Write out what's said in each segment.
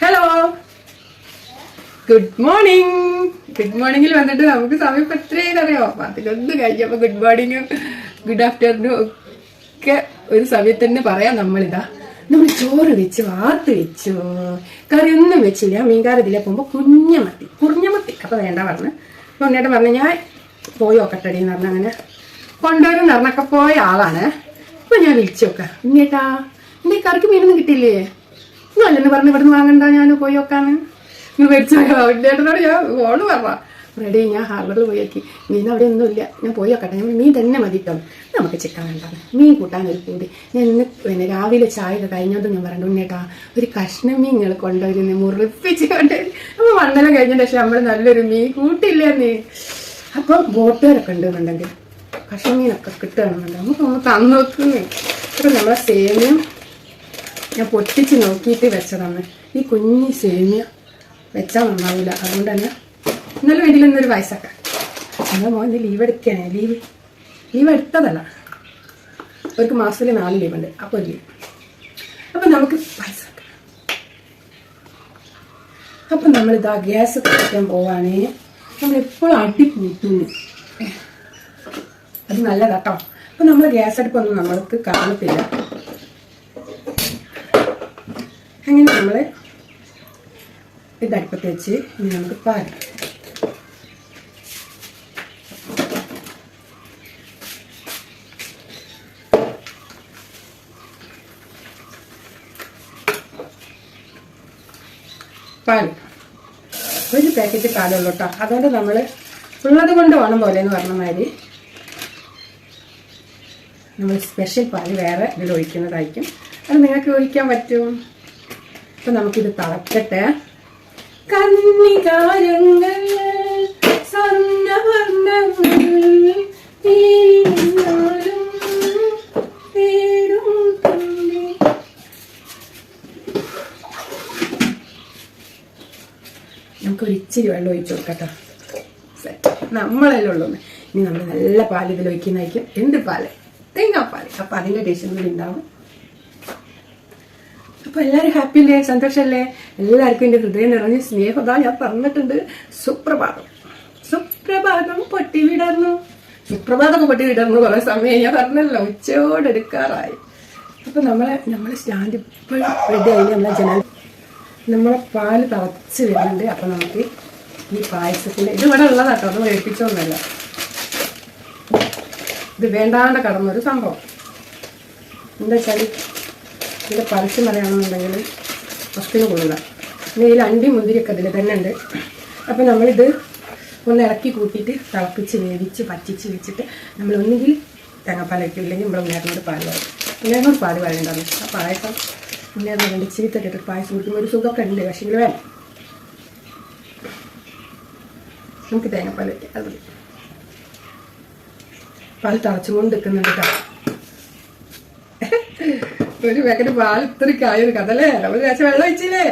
Hello good morning good മോർണിംഗിൽ വന്നിട്ട് നമുക്ക് സമയം എത്രയും അറിയോ? അതിലൊന്ന് കഴിഞ്ഞപ്പോ ഗുഡ് മോർണിംഗും ഗുഡ് ആഫ്റ്റർനൂൺ ഒക്കെ ഒരു സമയത്ത് തന്നെ പറയാം നമ്മളിതാ. നമ്മൾ ചോറ് വെച്ചു വാർത്ത് വെച്ചു. കറി ഒന്നും വെച്ചില്ല മീൻകാരതിലെ പോകുമ്പോ കുഞ്ഞമത്തി കുറിഞ്ഞമത്തി അപ്പൊ വേണ്ട പറഞ്ഞു. അപ്പൊ ഉണ്ണേട്ടൻ പറഞ്ഞു ഞാൻ പോയി നോക്കട്ടടി എന്ന് പറഞ്ഞ അങ്ങനെ കൊണ്ടുവരും പറഞ്ഞൊക്കെ പോയ ആളാണ്. അപ്പൊ ഞാൻ വിളിച്ചു നോക്കാം. ഉണ്ണേട്ടാ എന്റെ കറിക്ക് മീനൊന്നും കിട്ടിയില്ലേ? നല്ലെന്ന് പറഞ്ഞ് ഇവിടുന്ന് വാങ്ങണ്ട ഞാൻ പോയി നോക്കാന്ന്. നീ മേടിച്ചോ ചേട്ടനോട് ഞാൻ ഓൾ പറഞ്ഞ റെഡി ഞാൻ ഹാർബറിൽ പോയി നോക്കി. മീൻ അവിടെ ഒന്നുമില്ല. ഞാൻ പോയി നോക്കട്ടെ. ഞാൻ മീൻ തന്നെ മതി കേട്ടോ നമുക്ക് ചിക്കൻ വേണ്ടാന്ന്. മീൻ കൂട്ടാൻ ഒരു കൂടി ഞാൻ ഇന്ന് പിന്നെ രാവിലെ ചായ ഒക്കെ കഴിഞ്ഞോണ്ട് ഞാൻ പറഞ്ഞു ഉണ്ണേട്ടാ ഒരു കഷ്ണം മീൻ നിങ്ങൾ കൊണ്ടുവരുന്നു മുറിപ്പിച്ച് കൊണ്ടുവരും. അപ്പൊ മണ്ഡലം കഴിഞ്ഞ ശേഷം നമ്മൾ നല്ലൊരു മീൻ കൂട്ടില്ലേ നീ അപ്പം ബോട്ടുകാരൊക്കെ ഉണ്ടെന്നുണ്ടെങ്കിൽ കഷ്ണം മീനൊക്കെ കിട്ടുകയാണെന്നുണ്ടെങ്കിൽ നമുക്ക് ഒന്ന് തന്നു നോക്കുന്നേ അപ്പൊ നമ്മളെ സേമിയം ഞാൻ പൊട്ടിച്ച് നോക്കിയിട്ട് വെച്ചതാണ്. ഈ കുഞ്ഞി സേമിയ വെച്ചാൽ നന്നാവില്ല അതുകൊണ്ട് തന്നെ ഇന്നലെ വേണ്ടിയില്ല ഇന്നൊരു വയസ്സൊക്കെ എന്നാൽ മോൻ ലീവ് എടുക്കുകയാണ്. ലീവ് ലീവ് എടുത്തതല്ല. ഒരു മാസത്തിൽ നാല് ലീവുണ്ട് അപ്പോൾ ലീവ് അപ്പം നമുക്ക് പൈസ അപ്പം നമ്മളിതാ ഗ്യാസ് കഴിക്കാൻ പോവാണേ. നമ്മളെപ്പോഴും അടി പൂട്ടുന്നു അത് നല്ലതാട്ടോ. അപ്പം നമ്മൾ ഗ്യാസ് അടുപ്പൊന്നും നമ്മൾക്ക് കാണത്തില്ല അങ്ങനെ നമ്മൾ ഇത് അടുപ്പത്ത് വെച്ച് ഇനി നമുക്ക് പാൽ പാൽ ഒരു പാക്കറ്റ് പാലുള്ളൂ കേട്ടോ. അതുകൊണ്ട് നമ്മൾ ഉള്ളത് കൊണ്ട് വേണം പോലെ എന്ന് പറഞ്ഞ മാതിരി നമ്മൾ സ്പെഷ്യൽ പാൽ വേറെ ഇതിൽ ഒഴിക്കുന്നതായിരിക്കും. അത് നിങ്ങൾക്ക് ഒഴിക്കാൻ പറ്റും. അപ്പൊ നമുക്കിത് തിളക്കട്ടെ. കന്നികാരങ്ങൾ സ്വർണവർണങ്ങൾ. നമുക്കൊരു വെള്ളം ഒഴിച്ചു കൊടുക്കട്ടോ. നമ്മളല്ലേ ഉള്ളൂ. ഇനി നമ്മൾ നല്ല പാൽ ഇതിൽ ഒഴിക്കുന്നതായിരിക്കും. എന്ത് പാൽ? തേങ്ങാപ്പാൽ. അപ്പൊ അതിന്റെ ടേസ്റ്റ് കൂടി ഉണ്ടാവും. അപ്പൊ എല്ലാവരും ഹാപ്പി അല്ലേ? സന്തോഷല്ലേ? എല്ലാവർക്കും എന്റെ ഹൃദയം നിറഞ്ഞ സ്നേഹം. ഞാൻ പറഞ്ഞിട്ടുണ്ട്. സുപ്രഭാതം. സുപ്രഭാതം പൊട്ടി വിടർന്നു സുപ്രഭാതമൊക്കെ പൊട്ടി വിടർന്നു കുറെ സമയം. ഞാൻ പറഞ്ഞല്ലോ ഉച്ചയോട് എടുക്കാറായി. അപ്പൊ നമ്മളെ നമ്മളെ സ്റ്റാൻഡ് ഇപ്പോഴും റെഡി ആയി നമ്മളെ ജനൽ നമ്മളെ പാൽ തിളച്ച് വരുന്നുണ്ട്. അപ്പൊ നമുക്ക് ഈ പായസത്തിന് ഇത് ഇവിടെ ഉള്ളതാട്ടോ അത് മേടിപ്പിച്ചൊന്നുമല്ല ഇത് വേണ്ടാണ്ട് കടന്നൊരു സംഭവം. എന്താ വെച്ചാൽ ഇതിന്റെ പരസ്യം പറയുകയാണെന്നുണ്ടെങ്കിൽ ഫസ്റ്റിന് കൊള്ളുക. പിന്നെ ഇതിൽ അണ്ടി മുന്തിരിയൊക്കെ ഇതിൽ തന്നെ ഉണ്ട്. അപ്പം നമ്മളിത് ഒന്ന് ഇളക്കി കൂട്ടിയിട്ട് തിളപ്പിച്ച് വേവിച്ച് പറ്റിച്ച് വെച്ചിട്ട് നമ്മൾ ഒന്നുകിൽ തേങ്ങാപ്പാലൊക്കെ ഇല്ലെങ്കിൽ നമ്മൾ ഉണ്ണേറിനോട് പാൽ പറയും ഉണ്ണേറിനോട് പാൽ പറയണ്ടാണ് ആ പായസം ഉണ്ണേറിന് വേണ്ടി ചീത്തൊക്കെ ഇട്ടിട്ട് പായസം കുടിക്കുമ്പോൾ ഒരു സുഖമൊക്കെ ഉണ്ട്. പക്ഷേ വേണം നമുക്ക് തേങ്ങാപ്പാൽ വയ്ക്കാം അത് പാൽ തിളച്ചുകൊണ്ട് നിൽക്കുന്നുണ്ട് കേട്ടോ. ഒരു പാക്കറ്റ് പാൽ ഇത്രയ്ക്ക് കഥ കഥല്ലേ നമ്മൾ കാശ് വെള്ളം ഒഴിച്ചില്ലേ?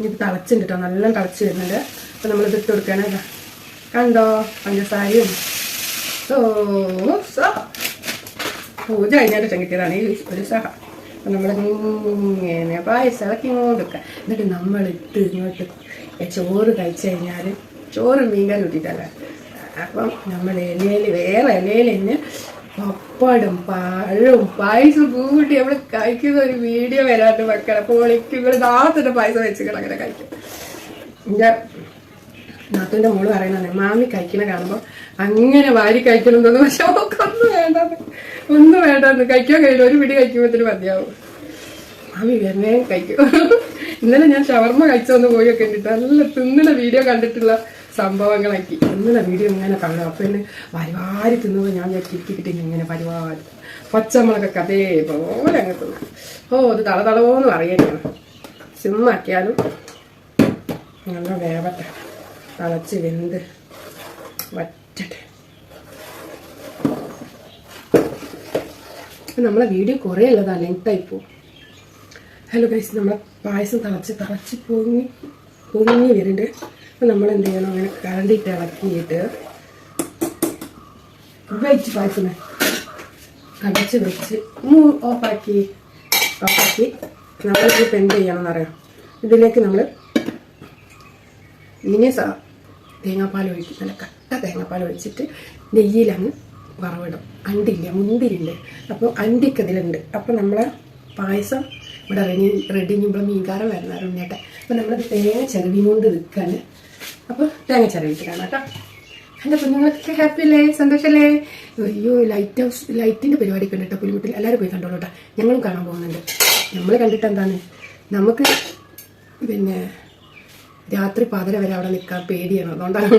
ഇത് തിളച്ചുണ്ട് കേട്ടോ നല്ല തിളച്ച് വരുന്നുണ്ട്. അപ്പൊ നമ്മൾ ഇത് ഇട്ട് കൊടുക്കണേ. കണ്ടോ? പഞ്ചസാരയും. പൂജ കഴിഞ്ഞാൽ കിട്ടിയതാണ്. ഈ ഒരു സഹ. അപ്പൊ നമ്മൾ ഇങ്ങനെ പായസം ഇളക്കി കൊടുക്കുക എന്നിട്ട് നമ്മൾ ഇട്ട് ഇങ്ങോട്ട് ചോറ് കഴിച്ചു കഴിഞ്ഞാൽ ചോറ് മീൻകറി കിട്ടിയിട്ടല്ല അപ്പം നമ്മൾ ഇലയിൽ വേറെ ഇലയിൽ തന്നെ പപ്പടും പഴവും പായസം കൂട്ടി നമ്മൾ കഴിക്കുന്ന ഒരു വീഡിയോ വരാണ്ട് മക്കളെ. പൊളിക്കും ഇവിടെ നാത്തിന്റെ പായസം വെച്ചിട്ട് അങ്ങനെ കഴിക്കും. എന്റെ നാത്തൂന്റെ മോൾ പറയുന്നത് മാമി കഴിക്കണ കാണുമ്പോൾ അങ്ങനെ വാരി കഴിക്കണം കഴിക്കണമെന്ന് പക്ഷെ അവക്കൊന്നും വേണ്ടെന്ന്. ഒന്നും വേണ്ടെന്ന്. കഴിക്കാൻ കഴിയില്ല. ഒരു പിടി കഴിക്കുമ്പോഴത്തേന് മതിയാവും. മാമി വേറെ കഴിക്കും. ഇന്നലെ ഞാൻ ഷവർമ്മ കഴിച്ചൊന്ന് ഒക്കെ കണ്ടിട്ട് നല്ല തിന്നുന്ന വീഡിയോ കണ്ടിട്ടുള്ള സംഭവങ്ങളാക്കി. ഇന്നലെ വീഡിയോ ഇങ്ങനെ കാണും അപ്പൊ എന്നെ വാരി വാരി തിന്നത് ഞാൻ കിട്ടി ഇങ്ങനെ പരിപാടി പച്ചമുളകൊക്കെ അതേപോലെ അങ്ങ് തിന്നു. ഓ അത് തള തളവോന്ന് പറയുകയാണ് സിമ്മാക്കിയാലും നല്ല വേവട്ടെ. തളച്ച് വെന്ത് വറ്റട്ടെ. നമ്മളെ വീഡിയോ കുറേ ഉള്ളതാ. ലെങ്തായി പോകും ഹലോ ഗൈസ് നമ്മളെ പായസം തളച്ച് തളച്ച് പൊങ്ങി പൊങ്ങി വരുന്നുണ്ട്. അപ്പം നമ്മൾ എന്ത് ചെയ്യണം അങ്ങനെ കറണ്ടിട്ട് ഇളക്കിയിട്ട് വെച്ച് പായസമേ അടച്ച് വെച്ച് മൂ- ഓഫാക്കി ഓഫാക്കി നമ്മളിപ്പോൾ എന്ത് ചെയ്യണമെന്ന് അറിയാം ഇതിലേക്ക് നമ്മൾ ഇനി സ തേങ്ങാപ്പാൽ ഒഴിക്കും നല്ല കട്ട തേങ്ങാപ്പാൽ ഒഴിച്ചിട്ട് നെയ്യിലങ്ങ് വറവിടും. അണ്ടില്ല മുന്തിരില്ലേ അപ്പോൾ അണ്ടിക്ക് ഇതിലുണ്ട് അപ്പോൾ നമ്മൾ പായസം ഇവിടെ റെഡി റെഡി ചെയ്യുമ്പോൾ മീൻകാരം വരുന്നവരുണ്ട് അപ്പോൾ നമ്മൾ തേങ്ങ ചെറുവിയും കൊണ്ട് നിൽക്കാൻ അപ്പോൾ തേങ്ങ ചെറുവിട്ടിട്ടാണ് കേട്ടോ. എന്റെ കുഞ്ഞുങ്ങളൊക്കെ ഹാപ്പി അല്ലേ? സന്തോഷമല്ലേ അയ്യോ ലൈറ്റ് ഹൗസ് ലൈറ്റിന്റെ പരിപാടി കണ്ടിട്ടോ പുലിമുട്ടിൽ എല്ലാവരും പോയി കണ്ടോളൂ കേട്ടോ. ഞങ്ങളും കാണാൻ പോകുന്നുണ്ട്. നമ്മൾ കണ്ടിട്ട് എന്താണ്? നമുക്ക് പിന്നെ രാത്രി പാതിര വരെ അവിടെ നിൽക്കാൻ പേടിയാണ്. അതുകൊണ്ടാണ്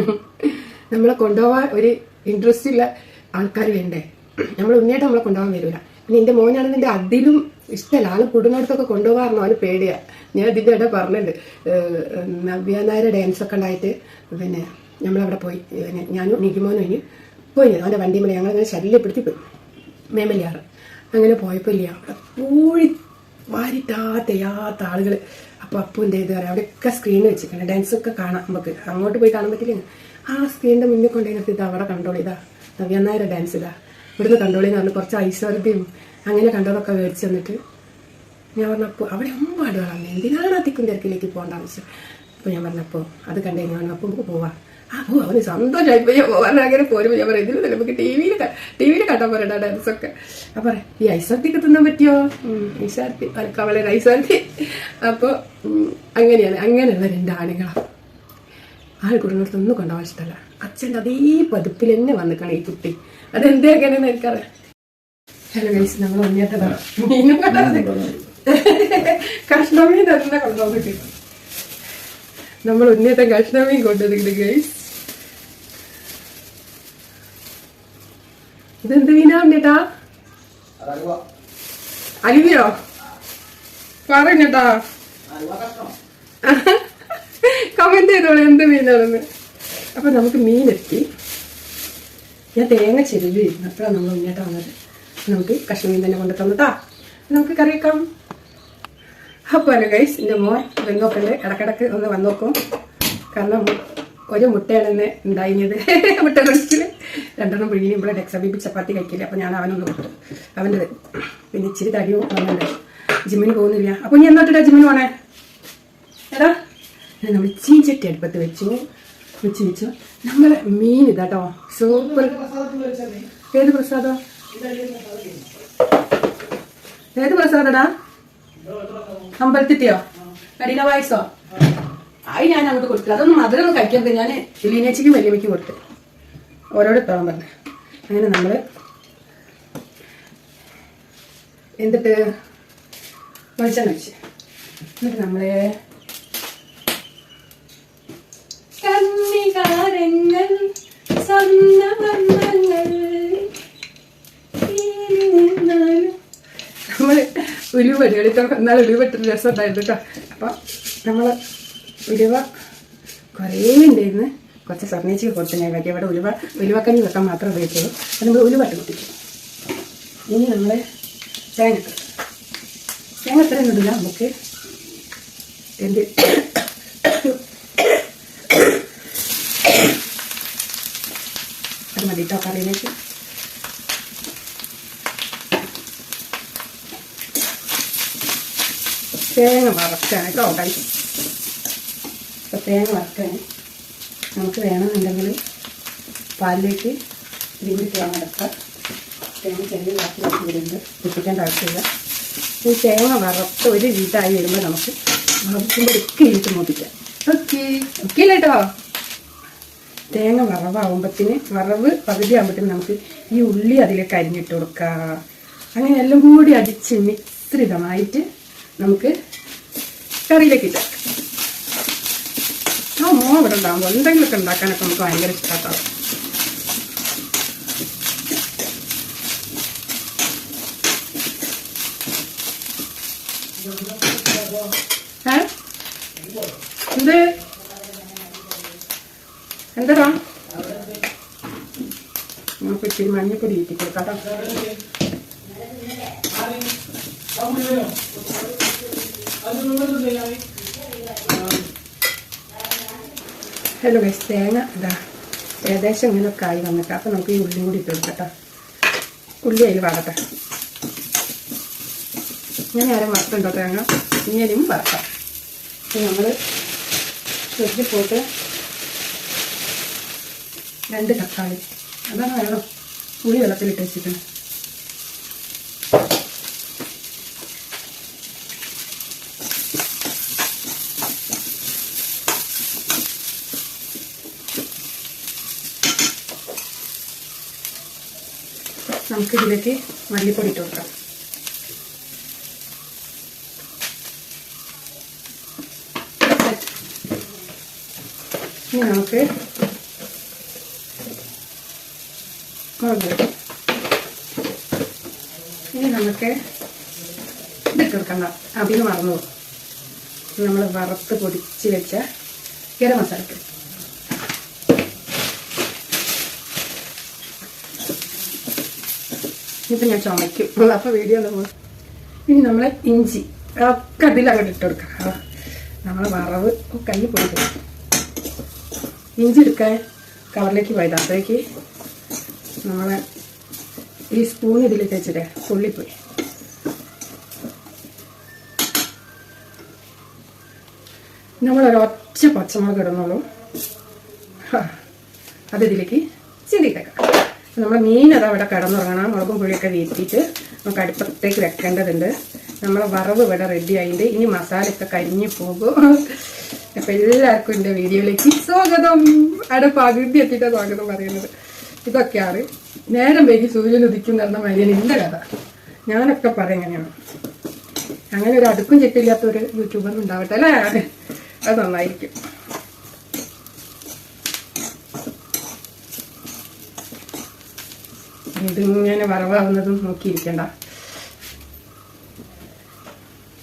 നമ്മളെ കൊണ്ടുപോകാൻ ഒരു ഇൻട്രസ്റ്റ് ഉള്ള ആൾക്കാർ വേണ്ടേ? നമ്മൾ ഉണ്ണിയായിട്ട് നമ്മളെ കൊണ്ടുപോകാൻ വരില്ല പിന്നെ എന്റെ മോനാണെന്നുണ്ടെങ്കിൽ അതിലും ഇഷ്ടമല്ല ആൾ കൂടുന്നിടത്തൊക്കെ കൊണ്ടുപോകാറുണ്ടോ അവന് പേടിയാ. ഞാൻ ഇതിന്റെ ഇടയിൽ പറഞ്ഞിട്ടുണ്ട്. ഡാൻസ് ഒക്കെ ഉണ്ടായിട്ട് പിന്നെ നമ്മളവിടെ പോയി. ഞാനും നിക്കുമോനും ഇനി പോയി. അവന്റെ വണ്ടി മേലെ ഞങ്ങളങ്ങനെ ശല്യപ്പെടുത്തി പോയി. മേമല്യാറ്. അങ്ങനെ പോയപ്പോൾ ഇല്ല. അവിടെ പൂഴി വാരിട്ടാ തെയ്യാത്ത ആളുകൾ അപ്പോൾ അപ്പു എന്ത് പറയാം. അവിടെയൊക്കെ സ്ക്രീൻ വെച്ചിട്ടുണ്ട്. ഡാൻസ് ഒക്കെ കാണാം നമുക്ക്. അങ്ങോട്ട് പോയി കാണാൻ പറ്റില്ല. ആ സ്ക്രീനിന്റെ മുന്നിൽ കൊണ്ടുപോയി നിർത്തി ഇതാ അവിടെ കണ്ടോളി ഇതാ നവ്യനായരുടെ ഡാൻസ് ഇതാ. ഇവിടുന്ന് കണ്ടോളി എന്ന് പറഞ്ഞു കുറച്ച് ഐശ്വര്യതയും അങ്ങനെ കണ്ടതൊക്കെ മേടിച്ച് തന്നിട്ട് ഞാൻ പറഞ്ഞപ്പോൾ അവിടെ ഒമ്പാട് കളഞ്ഞു എന്തിനാണ് തിക്കും തിരക്കിലേക്ക് പോകേണ്ട ആവശ്യം അപ്പോൾ ഞാൻ പറഞ്ഞപ്പോൾ അത് കണ്ടു ഞാൻ പറഞ്ഞപ്പോൾ നമുക്ക് പോവാം. ആ പോ അവന് സന്തോഷമായി പോയി. പോകാൻ അങ്ങനെ പോരുമ്പോൾ ഞാൻ പറയും ഇതിൽ നമുക്ക് ടി വിയിൽ ടി വിയിൽ കണ്ടാൽ പോരണ്ട ഡാൻസൊക്കെ അപ്പം പറയാം ഈ ഐസാർത്തിക്ക് തിന്നാൻ പറ്റിയോ? ഐസാർത്തി കവളെ ഐസാർത്തി അപ്പോൾ അങ്ങനെയാണ് അങ്ങനെയുള്ള രണ്ട് ആണുങ്ങളാണ് ആൾ കുടുംബത്തൊന്നും കൊണ്ടുപോകാൻ അച്ഛന്റെ അതേ പതിപ്പിൽ തന്നെ വന്നിക്കാണ് ഈ കുട്ടി. അതെന്തേ അങ്ങനെയെന്ന് എനിക്കറിയാം. ഹലോ ഗൈസ് നമ്മൾ ഉണ്ണിയത്തതാണ് മീനും കഷ്ണമീൻ തന്നെ നമ്മൾ ഉണ്ണിയത്തെ കഷ്ണമീൻ കൊണ്ടുവന്നിട്ട് ഗൈസ് ഇതെന്ത് മീനാ ഉണ്ണിട്ടാ അലുവിയോ? പറഞ്ഞട്ടാ കമന്റ് ചെയ്തോളെ എന്ത് മീനാണെന്ന്. അപ്പൊ നമുക്ക് മീനെത്തി. ഞാൻ തേങ്ങ ചെരുവിരുന്നു അപ്പോഴാണ് നമ്മൾ ഉണ്ണിയേട്ട വന്നത്. നമുക്ക് കഷ്ണമീൻ തന്നെ കൊണ്ടു തന്നതാ നമുക്ക് കറി വെക്കാം. അപ്പോൾ അല്ല ഗൈസ് എന്റെ മോൻ വന്നോക്കണ്ട് ഇടക്കിടക്ക് ഒന്ന് വന്നോക്കും. കാരണം ഒരു മുട്ടയാണ് ഇന്ന് ഉണ്ടായിരുന്നത്. മുട്ട റെസ്റ്റിൽ രണ്ടെണ്ണം പിഴിഞ്ഞ് ഇവിടെ ഡെക്സബീബി ചപ്പാത്തി കഴിക്കില്ല. അപ്പോൾ ഞാൻ അവനൊന്ന് കൊടുത്തു. അവന്റെ പിന്നെ ഇച്ചിരി തടിയും വന്നുണ്ട് ജിമ്മിന് പോകുന്നില്ല. അപ്പോൾ നീ എന്നോട്ടിട്ടാ ജിമ്മിന് പോണേ? എടാ നമ്മൾ ചീഞ്ചട്ടി അടുപ്പത്ത് വെച്ചു. വെച്ച് വെച്ചു. നമ്മളെ മീൻ ഇതാട്ടോ. സൂപ്പർ. ഏത് പ്രസാദം? ഏത് പ്രസാദടാ അമ്പലത്തിട്ടിയോ കടീന പായസോ? ആയി ഞാൻ അങ്ങോട്ട് കൊടുത്തു അതൊന്നും മധുരം കഴിക്കരുത് ഞാൻ ലീനേച്ചിക്കും വലിയമ്മയ്ക്കും കൊടുത്തു. ഓരോട് എത്താൻ പറഞ്ഞു. അങ്ങനെ നമ്മൾ എന്നിട്ട് വെളിച്ചെണ്ണ വെച്ച് എന്നിട്ട് നമ്മൾ സ്വന്തം സ്വന്തവർണങ്ങൾ നമ്മൾ ഉലുവ എടുത്തോ എന്നാൽ ഉലുവ ഇട്ടൊരു രസം ഉണ്ടായിരുന്നു കേട്ടോ അപ്പം നമ്മൾ ഉലുവ കുറേ ഉണ്ടായിരുന്നു കുറച്ച് സർണേച്ചിക്ക് കൊടുത്ത് ഞാൻ കാട്ടി. അവിടെ ഉലുവ ഉലുവക്കഞ്ഞി വെക്കാൻ മാത്രമേ ഉപയോഗിക്കുള്ളൂ. അപ്പം നമ്മൾ ഉലുവ ഇട്ട് ഇനി നമ്മൾ തേങ്ങ. തേങ്ങ ഇത്രയും ഇടില്ല നമുക്ക് എന്ത് അത് മതി കേട്ടോ കറിയിലേക്ക്. തേങ്ങ വറക്കാൻ കേട്ടോ ഗൈസ് അപ്പോൾ തേങ്ങ വറക്കാൻ നമുക്ക് വേണമെന്നുണ്ടെങ്കിൽ പാലിലേക്ക് ഇതിന്റെ തേങ്ങ തേങ്ങ ചെറിയ വാക്കി വാക്കി വരുന്നത് പൊട്ടിക്കേണ്ട ആവശ്യമില്ല. ഈ തേങ്ങ വറുത്ത ഒരു ഇതായി വരുമ്പോൾ നമുക്ക് വറുക്കുമ്പോൾ ഒക്കെ ഇട്ട് മൂപ്പിക്കാം. ഓക്കെ ഓക്കെ അല്ലേ കേട്ടോ? തേങ്ങ വറവാകുമ്പത്തിന് വറവ് പകുതി ആകുമ്പത്തിന് നമുക്ക് ഈ ഉള്ളി അതിലേക്ക് അരിഞ്ഞിട്ട് കൊടുക്കാം. അങ്ങനെ എല്ലാം കൂടി അടിച്ച് മിശ്രിതമായിട്ട് നമുക്ക് കറിയിലേക്ക് ഇട്ടാം ആ മോ ഇവിടെ ഉണ്ടാകുമ്പോൾ എന്തെങ്കിലുമൊക്കെ ഉണ്ടാക്കാനൊക്കെ നമുക്ക് ഭയങ്കര ഇഷ്ടമാട്ടോ ഏ? എന്ത്? എന്താ നമുക്ക് ഇച്ചിരി മഞ്ഞപ്പൊടി ഇട്ടിട്ട് കൊടുക്കാം ഹലോ ഗൈസ് തേങ്ങ ഇതാ ഏകദേശം ഇങ്ങനെയൊക്കെ ആയി വന്നിട്ട്. അപ്പം നമുക്ക് ഈ ഉള്ളിയും കൂടി ഇട്ട് കൊടുക്കട്ടോ. ഉള്ളി അതിൽ വറട്ടെ ഇങ്ങനെ ആരും വറുത്തുണ്ടോ തേങ്ങ? ഇങ്ങനെയും വറക്കാം. നമ്മൾ ഫ്രിഡ്ജിൽ പോട്ട് രണ്ട് തക്കാളി. അതാണ് വേണം പുളി വെള്ളത്തിലിട്ട് വെച്ചിട്ടുണ്ട് നമുക്ക് ഇതിലേക്ക് മല്ലിപ്പൊടി ഇട്ട് കൊടുക്കാം. നമുക്ക് ഇനി നമുക്ക് ഇതിട്ട് അതിന് മറന്നു നമ്മൾ വറുത്ത് പൊടിച്ച് വെച്ച ഗരം. ഇനിയിപ്പോൾ ഞാൻ ചുമയ്ക്കും അപ്പോൾ വീഡിയോ നമ്മൾ ഇനി നമ്മൾ ഇഞ്ചി ഒക്കെ അതിൽ ഇട്ട് കൊടുക്കാം നമ്മൾ വറവ് കൈ പോയി ഇഞ്ചി എടുക്കാൻ കവറിലേക്ക് പോയത് അപ്പോഴേക്ക് നമ്മളെ ഈ സ്പൂൺ ഇതിലേക്ക് വെച്ചിട്ട് തുള്ളിപ്പോയി. നമ്മളൊരൊറ്റ പച്ചമുളക് ഇടുന്നുള്ളൂ. അതിലേക്ക് അത് നമ്മുടെ മീൻ അത് അവിടെ കിടന്നുറങ്ങണം. മുളകും പുളിയൊക്കെ വീട്ടിയിട്ട് നമുക്ക് അടുപ്പത്തേക്ക് വെക്കേണ്ടതുണ്ട്. നമ്മൾ വറവ് ഇവിടെ റെഡി ആയിട്ട് ഇനി മസാലയൊക്കെ കരിഞ്ഞു പോകും. അപ്പം എല്ലാവർക്കും എന്റെ വീഡിയോയിലേക്ക് സ്വാഗതം. അവിടെ പകുതി എത്തിയിട്ടാണ് സ്വാഗതം പറയുന്നത്. ഇതൊക്കെയാണ്. നേരം വൈകി സൂര്യൻ ഉദിക്കുന്ന എന്ന മര്യാദ എന്റെ കഥ. ഞാനൊക്കെ പറയാം എങ്ങനെയാണ് അങ്ങനെ ഒരു അടുക്കും ചിട്ടില്ലാത്ത ഒരു യൂട്യൂബർ ഉണ്ടാവട്ടെ അല്ലേ? അത് നന്നായിരിക്കും. ഇതിങ്ങനെ വറവാവുന്നതും നോക്കിയിരിക്കണ്ട.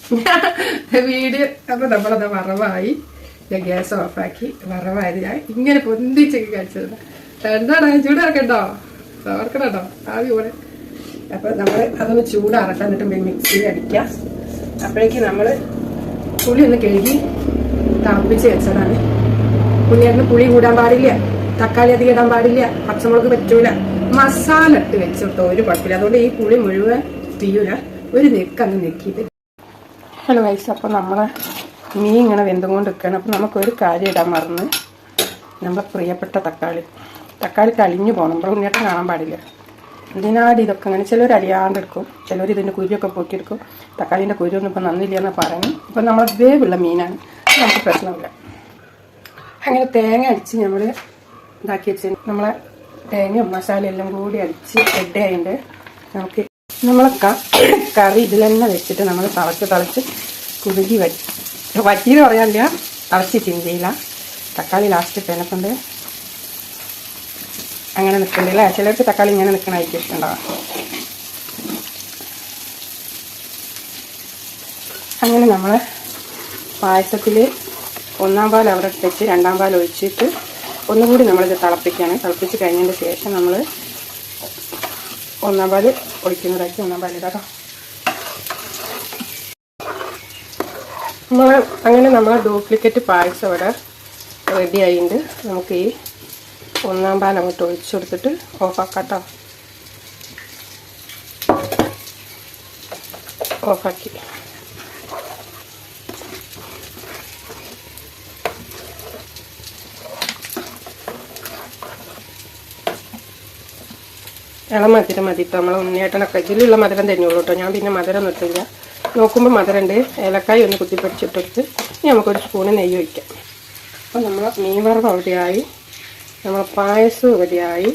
വീഡിയോ അപ്പൊ നമ്മളത് വറവായി ഗ്യാസ് ഓഫാക്കി. വറവായത് ഞാൻ ഇങ്ങനെ പൊന്തിച്ചൊക്കെ കഴിച്ചത് എന്താണ് ചൂടാക്കണ്ടോ ഓർക്കണോ ആവി കൂടെ അപ്പൊ നമ്മൾ അതൊന്ന് ചൂടാറട്ടെ എന്നിട്ട് മിക്സിയിൽ അടിക്കാം. അപ്പോഴേക്ക് നമ്മൾ പുളി ഒന്ന് കഴുകി തണുപ്പിച്ച് വെച്ചതാണ്. പുളി കൂടാൻ പാടില്ല. തക്കാളി അധികം ഇടാൻ പാടില്ല. പച്ചമുളക് പറ്റൂല. മസാല ഇട്ട് വെച്ചിട്ടോ ഒരു കുഴപ്പമില്ല. അതുകൊണ്ട് ഈ പുളി മുഴുവൻ തീയൂല. ഒരു നെക്ക് അങ്ങ് നെക്കിയിട്ട്. ഹലോ വൈസ് അപ്പോൾ നമ്മളെ മീൻ ഇങ്ങനെ വെന്തുകൊണ്ട് നിൽക്കുകയാണ് അപ്പോൾ നമുക്കൊരു കാര്യം ഇടാൻ മറന്ന്. നമ്മളെ പ്രിയപ്പെട്ട തക്കാളി. തക്കാളി കലിഞ്ഞു പോകണം നമ്മൾ ഉണ്ണിയൊക്കെ കാണാൻ പാടില്ല. ഇതിനാട് ഇതൊക്കെ അങ്ങനെ ചിലർ അരിയാണ്ടെടുക്കും ചിലർ ഇതിന്റെ കുരുവൊക്കെ പൊട്ടിയെടുക്കും. തക്കാളിന്റെ കുരുവൊന്നും ഇപ്പം നന്നില്ല എന്ന് പറഞ്ഞു ഇപ്പം നമ്മൾ വേവുള്ള മീനാണ്. നമുക്ക് പ്രശ്നമില്ല. അങ്ങനെ തേങ്ങ അടിച്ച് നമ്മൾ ഇതാക്കി വെച്ച് നമ്മളെ തേങ്ങയും മസാല എല്ലാം കൂടി അടിച്ച് റെഡി ആയിട്ട് നമുക്ക് നമ്മൾ കറി ഇതിൽ തന്നെ വെച്ചിട്ട് നമ്മൾ തളച്ച് തളച്ച് കുതുകി വറ്റി വറ്റിയെന്ന് പറയാനില്ല. തിളച്ചിട്ട് ചെയ്യില്ല തക്കാളി ലാസ്റ്റ് പേനക്കൊണ്ട്. അങ്ങനെ നിൽക്കുന്നില്ല ചിലർക്ക് തക്കാളി ഇങ്ങനെ നിൽക്കണമായിരിക്കും ഇഷ്ടമുണ്ടാവുക അങ്ങനെ നമ്മൾ പായസത്തിൽ ഒന്നാം പാൽ അവിടെ വെച്ച് രണ്ടാം പാൽ ഒഴിച്ചിട്ട് ഒന്നുകൂടി നമ്മളിത് തിളപ്പിക്കുകയാണ്. തിളപ്പിച്ച് കഴിഞ്ഞതിന് ശേഷം നമ്മൾ ഒന്നാം പാൽ ഒഴിക്കുന്നതാക്കി ഒന്നാം പാലിടാം നമ്മൾ അങ്ങനെ നമ്മൾ ഡ്യൂപ്ലിക്കേറ്റ് പായസം ഇവിടെ റെഡി ആയിട്ടുണ്ട്. നമുക്ക് ഈ ഒന്നാം പാൽ അങ്ങോട്ട് ഒഴിച്ചു കൊടുത്തിട്ട് ഓഫാക്കാട്ടോ ഓഫാക്കി ഇളം മധുരം മതി ഇപ്പം നമ്മൾ ഉണ്ണിയേട്ടനൊക്കെ. ഇതിലുള്ള മധുരം തന്നെയുള്ളൂ കേട്ടോ. ഞാൻ പിന്നെ മധുരം നിർത്തില്ല. നോക്കുമ്പോൾ മധുരമുണ്ട് ഏലക്കായ ഒന്ന് കുത്തിപ്പൊടിച്ചിട്ടെടുത്ത് ഇനി നമുക്കൊരു സ്പൂണ് നെയ്യ് ഒഴിക്കാം. അപ്പോൾ നമ്മൾ മീൻ വറവ് അവിടെയായി നമ്മൾ പായസം റെഡിയായി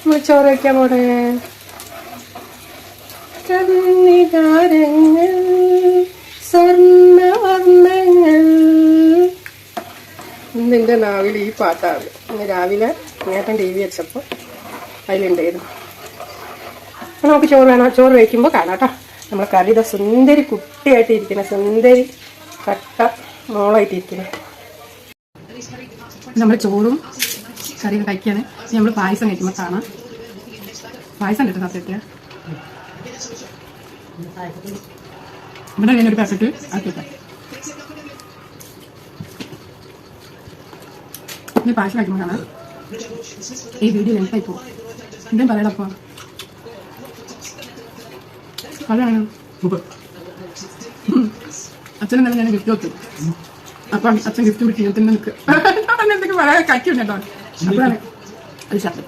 നമ്മൾ ചോറ് വയ്ക്കാൻ പോടെ സ്വർണവർണങ്ങൾ ഇന്നെന്റെ നാവിൽ ഈ പാട്ടാണ്. ഇന്ന് രാവിലെ നേട്ടൻ ടി വി വെച്ചപ്പോൾ അതിലുണ്ടായിരുന്നു അപ്പോൾ നമുക്ക് ചോറ് വേണം? ചോറ് വയ്ക്കുമ്പോൾ കാണാം കേട്ടോ. നമ്മൾ കറിയുടെ സുന്ദരി കുട്ടിയായിട്ട് ഇരിക്കുന്ന. സുന്ദരി കട്ട മോളായിട്ട് ഇരിക്കുന്നത് നമ്മൾ ചോറും കറിയും കഴിക്കാണ്. നമ്മൾ പായസം കഴിക്കുമ്പോൾ കാണാം. പായസം കിട്ടും സത്യത്തിൽ ഇവിടെ ഞാനൊരു പാക്കറ്റ് ആക്കിട്ടെ ഇനി പായസം കഴിക്കുമ്പോൾ കാണാം. ഈ വീഡിയോ ലെങ്തായി പോകും എന്തും പറയടപ്പോ അതാണ്. അച്ഛൻ തന്നെ ഞാൻ ഗിഫ്റ്റ് വെച്ചു അപ്പം അച്ഛൻ ഗിഫ്റ്റ് പിടിച്ച് ഞാൻ തന്നെ നിൽക്ക്. എന്തൊക്കെ പറയാൻ കറ്റുണ്ട് കേട്ടോ. അപ്പോഴാണ് അത് ഷർട്ട്.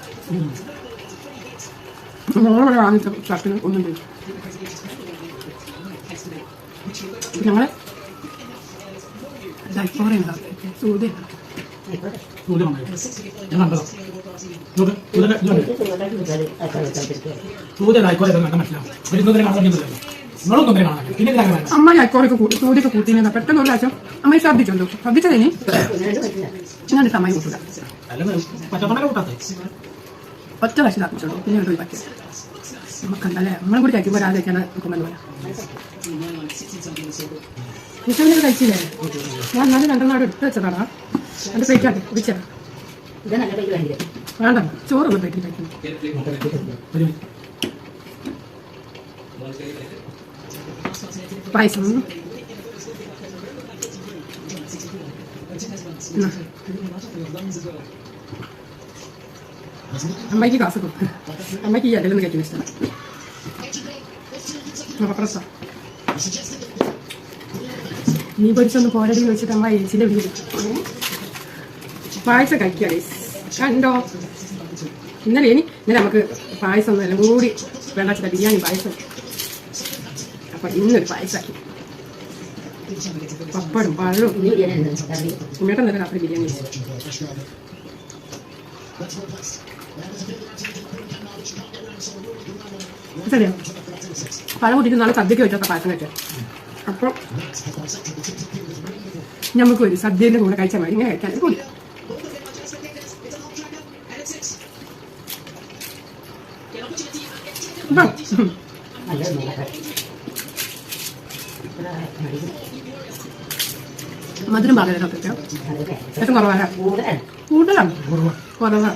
മോളെ വാങ്ങിച്ച ഷർട്ടിന് ഒന്നും ചെയ്തു ഞങ്ങൾ ഡൈഫോറ ഉണ്ടാവും സൂര്യ സൂര്യ അമ്മ അയക്കോറൊക്കെ കൂട്ടി. സൂര്യൊക്കെ കൂട്ടിനെ പെട്ടെന്ന് ഒരു പ്രാവശ്യം അമ്മ ഛർദ്ദിച്ചോണ്ടു ശ്രദ്ധിച്ചതിന് ഞാൻ സമയം കൂട്ടില്ല ഒറ്റ പ്രാവശ്യം ആക്കിച്ചോളൂ പിന്നെ ഒരു പറ്റില്ല നമുക്കല്ലേ നമ്മളെ കൂടി കഴിക്കുമ്പോൾ രാവിലെ കഴിക്കാൻ നോക്കുമ്പോൾ പറയാം കഴിച്ചില്ലേ ഞാൻ നല്ല രണ്ടെണ്ണം അവിടെ എടുത്ത് വെച്ചതാടാ അത് കഴിക്കാതെ കുടിച്ചതാ വേണ്ട ചോറൊന്നും പ്ലേറ്റിൽ കഴിക്കുന്നു ഒരു പായസം. അമ്മയ്ക്ക് കാസ് കൊടുക്കും അമ്മയ്ക്ക് ഈ അല്ലെന്ന് കഴിക്കുന്ന ഇഷ്ടമാണ്. പ്രസാ നീ പൊരിച്ചൊന്ന് പോരടി വെച്ചിട്ട് അമ്മ ഏച്ചിന്റെ വീട്. പായസം കഴിക്കുക കണ്ടോ? ഇന്നലെ ഇനി ഇന്നലെ നമുക്ക് പായസം ഒന്നും എല്ലാം കൂടി വേണ്ട ബിരിയാണി പായസം. അപ്പൊ ഇന്നൊരു പായസാക്കി. പപ്പടും പഴവും ഉമ്മേട്ടൻ നല്ല രാത്രി ബിരിയാണി ശരിയോ പഴം കൂട്ടിയിട്ട് നാളെ സദ്യക്ക് വെച്ചൊക്കെ പായസം വെച്ചത് അപ്പം നമുക്ക് ഒരു സദ്യന്റെ കൂടെ കഴിച്ചാൽ മതി. ഇങ്ങനെ കഴിക്കാൻ കൂടി. മധുരം പാകല്ലോ ഏറ്റവും കുറവാണ്. കൂടുതലാണ് കുറവാണ്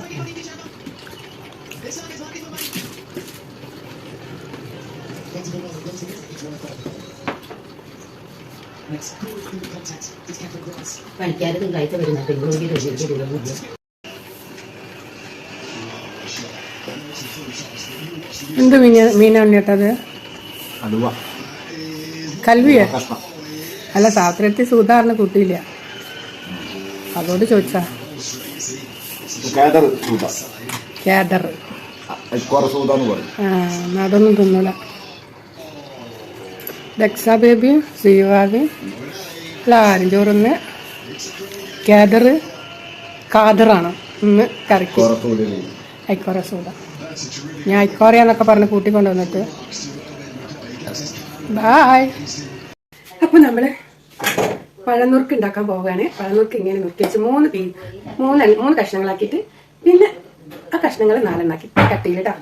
പണിക്കാര് തിങ്കളാഴ്ച വരുന്നുണ്ട് ഇവിടെ രജിസ്റ്റർ എന്ത് മീന മീനാണ് ചേട്ടത് കൽവിയ? അല്ല സാത്രത്തി സൂതാറിന് കുട്ടിയില്ല. അതോട് ചോദിച്ചാ. കേദർ അതൊന്നും തിന്നൂല. ദക്ഷ ബേബിയും ശ്രീവാഗയും എല്ലാവരും ചോറുന്ന് ക്യാദർ കാദറാണ് ഇന്ന് കറിക്ക്. ഐക്കോറ സൂത. ഞാൻ ഐക്കോറയാന്നൊക്കെ പറഞ്ഞ് കൂട്ടിക്കൊണ്ട് വന്നിട്ട് ബായ് അപ്പൊ നമ്മൾ പഴനുറുക്ക് ഉണ്ടാക്കാൻ പോവുകയാണ്. പഴനുറുക്ക് ഇങ്ങനെ നുറുക്കി മൂന്ന് പീ മൂന്ന് മൂന്ന് കഷ്ണങ്ങളാക്കിയിട്ട് പിന്നെ ആ കഷ്ണങ്ങൾ നാലെണ്ണാക്കി കട്ടിയിലിട്ടാ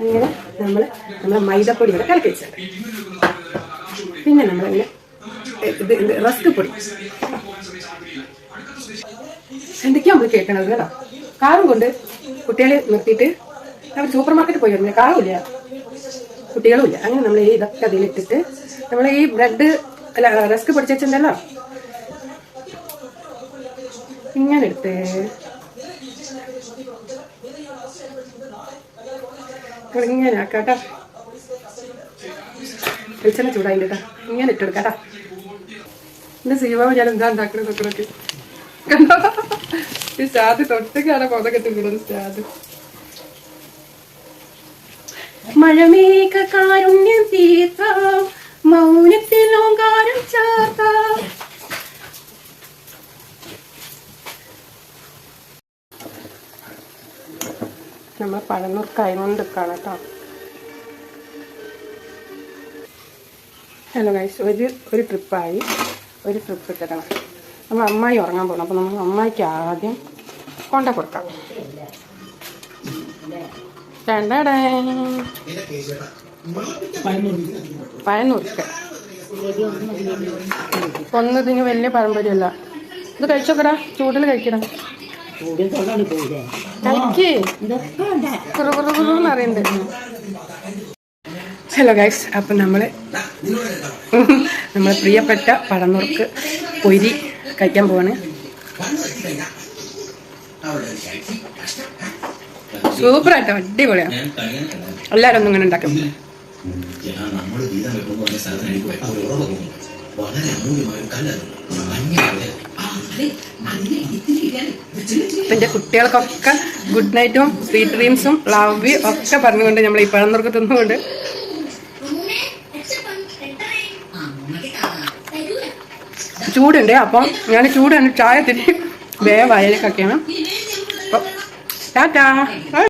അങ്ങനെ നമ്മൾ നമ്മളെ മൈദപ്പൊടി ഇവിടെ കലക്കി വെച്ചത് പിന്നെ നമ്മളിങ്ങനെ ഇത് റസ്ക് പൊടി. എന്തൊക്കെയാ നമ്മൾ കേൾക്കണത് കേട്ടോ കാറും കൊണ്ട് കുട്ടികളെ നിർത്തിയിട്ട് അവർ സൂപ്പർ മാർക്കറ്റിൽ പോയി വരുന്നത് കാറുമില്ല. ഇല്ല കുട്ടികളും ഇല്ല അങ്ങനെ നമ്മൾ ഈ ഇതൊക്കെ അതിലിട്ടിട്ട് നമ്മൾ ഈ ബ്രെഡ് അല്ല റസ്ക് പൊടിച്ചുണ്ടല്ലോ ഇങ്ങനെ എടുത്ത് ഇങ്ങനെ ആക്കാട്ടാ വെളിച്ചെണ്ണ ചൂടായില്ല ഇങ്ങനെ ഇട്ടെടുക്കാട്ടാ എന്റെ സീവാവ് ഞാൻ എന്താ ഉണ്ടാക്കണത് കണ്ടോ? ഈ സ്റ്റാദ് തൊട്ടൊക്കെയാണ് കൊതൊക്കെ തിന്നത് സ്റ്റാദ്. മഴമേഘ കാരുണ്യം തീർത്ത മൗനത്തിൽ ഓങ്കാരം ചാർത്ത. നമ്മൾ പഴനൂർ കൈകൊണ്ട് കേട്ടോ. ഹലോ ഗൈസ് ഒരു ഒരു ട്രിപ്പായി ഒരു ട്രിപ്പ് ഇട്ടതാണ് നമ്മൾ അമ്മായി ഉറങ്ങാൻ പോകണം അപ്പോൾ നമ്മൾ അമ്മായിക്ക് ആദ്യം കൊണ്ട കൊടുക്കാം. രണ്ടടേ പഴനൂർക്ക് ഒന്നതിന് വലിയ പാരമ്പര്യമല്ല ഇത് കഴിച്ചോക്കടാ ചൂടിൽ കഴിക്കണം കഴിക്കേ. അറിയണ്ട് ഹലോ ഗൈസ് അപ്പം നമ്മൾ നമ്മൾ പ്രിയപ്പെട്ട പഴനുറുക്ക് പൊരി കഴിക്കാൻ പോവാണ്. സൂപ്പറായിട്ടോ അടിപൊളിയാണ് എല്ലാവരും ഒന്നും ഇങ്ങനെ ഉണ്ടാക്കും എന്റെ കുട്ടികൾക്കൊക്കെ ഗുഡ് നൈറ്റും സ്വീറ്റ് ഡ്രീംസും ലവ് ഒക്കെ പറഞ്ഞുകൊണ്ട് നമ്മൾ ഈ പഴം നുറുക്ക് തിന്നുകൊണ്ട്. ചൂടുണ്ട് അപ്പം ഞാൻ ചൂടാണ് ചായ തിരി വേവായതിലേക്കൊക്കെയാണ് അപ്പം ടാറ്റാ.